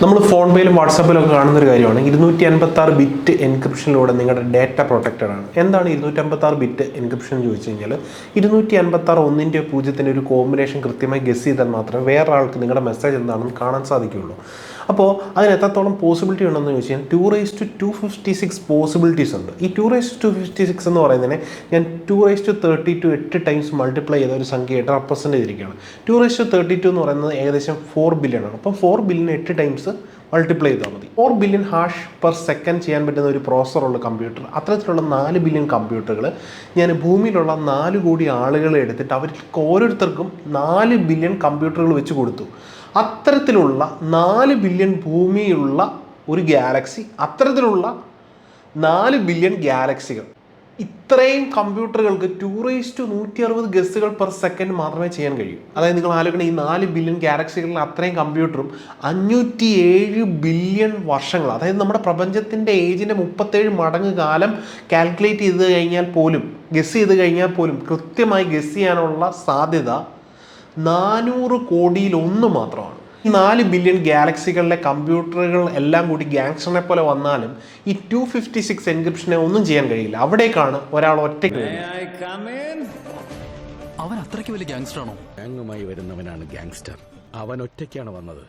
നമ്മൾ ഫോൺ പേയിലും വാട്സാപ്പിലും ഒക്കെ കാണുന്ന ഒരു കാര്യമാണ്. ഇരുന്നൂറ്റി അൻപത്തി ആറ് ബിറ്റ് എൻക്രിപ്ഷനിലൂടെ നിങ്ങളുടെ ഡേറ്റ പ്രൊട്ടക്റ്റഡ് ആണ്. എന്താണ് ഇരുന്നൂറ്റി അമ്പത്തി ആറ് ബിറ്റ് എൻക്രിപ്ഷൻ എന്ന് ചോദിച്ചു കഴിഞ്ഞാൽ ഇരുന്നൂറ്റി അൻപത്തി ആറ് ഒന്നിന്റെ പൂജ്യത്തിന്റെ ഒരു കോമ്പിനേഷൻ കൃത്യമായി ഗസ് ചെയ്താൽ മാത്രമേ വേറെ ആൾക്ക് നിങ്ങളുടെ മെസ്സേജ് എന്താണെന്ന് കാണാൻ സാധിക്കുകയുള്ളൂ. അപ്പോൾ അതിന് എത്രത്തോളം പോസിബിലിറ്റി ഉണ്ടെന്ന് ചോദിച്ചു കഴിഞ്ഞാൽ two raise to two fifty six possibilities ഉണ്ട്. ഈ two raise to fifty six എന്ന് പറയുന്നതിനെ ഞാൻ two raise to thirty two എട്ട് ടൈംസ് മൾട്ടിപ്ലൈ ചെയ്ത ഒരു സംഖ്യയായിട്ട് റെപ്രസെന്റ് ചെയ്തിരിക്കുകയാണ്. Two raise to thirty two എന്ന് പറയുന്നത് ഏകദേശം ഫോർ ബില്യൺ ആണ്. അപ്പോൾ ഫോർ ബില്യൺ എട്ട് ടൈംസ് മൾട്ടിപ്ലൈ ചെയ്താൽ മതി. Four billion hash per second ചെയ്യാൻ പറ്റുന്ന ഒരു പ്രോസറുള്ള കമ്പ്യൂട്ടർ അത്തരത്തിലുള്ള നാല് ബില്യൺ കമ്പ്യൂട്ടറുകൾ ഞാൻ ഭൂമിയിലുള്ള നാല് കോടി ആളുകളെ എടുത്തിട്ട് അവർക്ക് ഓരോരുത്തർക്കും നാല് ബില്യൺ കമ്പ്യൂട്ടറുകൾ വെച്ച് കൊടുത്തു. അത്തരത്തിലുള്ള നാല് ബില്യൺ ഭൂമിയുള്ള ഒരു ഗാലക്സി അത്തരത്തിലുള്ള നാല് ബില്യൺ ഗാലക്സികൾ ഇത്രയും കമ്പ്യൂട്ടറുകൾക്ക് ടൂറിസ്റ്റ് നൂറ്റി അറുപത് ഗസ്സുകൾ പെർ സെക്കൻഡ് മാത്രമേ ചെയ്യാൻ കഴിയൂ. അതായത് നിങ്ങൾ ആലോചിക്കണം ഈ നാല് ബില്യൺ ഗാലക്സികളിൽ അത്രയും കമ്പ്യൂട്ടറും അഞ്ഞൂറ്റി ഏഴ് ബില്യൺ വർഷങ്ങൾ അതായത് നമ്മുടെ പ്രപഞ്ചത്തിന്റെ ഏജിന്റെ മുപ്പത്തേഴ് മടങ്ങ് കാലം കാൽക്കുലേറ്റ് ചെയ്ത് കഴിഞ്ഞാൽ പോലും ഗസ് ചെയ്ത് കഴിഞ്ഞാൽ പോലും കൃത്യമായി ഗസ് ചെയ്യാനുള്ള സാധ്യത നാനൂറ് കോടിയിൽ ഒന്ന് മാത്രമാണ്. നാല് ബില്യൺ ഗാലക്സികളിലെ കമ്പ്യൂട്ടറുകൾ എല്ലാം കൂടി ഗാങ്സ്റ്ററിനെ പോലെ വന്നാലും ഈ ടു ഫിഫ്റ്റി സിക്സ് എൻക്രിപ്ഷനെ ഒന്നും ചെയ്യാൻ കഴിയില്ല. അവിടേക്കാണ് ഒരാൾ ഒറ്റയ്ക്ക്. അവൻ അത്രയ്ക്ക് വലിയ ഗാങ്സ്റ്റർ ആണോ? ഗാങ്ങുമായി വരുന്നവനാണ് ഗാങ്സ്റ്റർ അവൻ ഒറ്റയ്ക്കാണ് വന്നത്.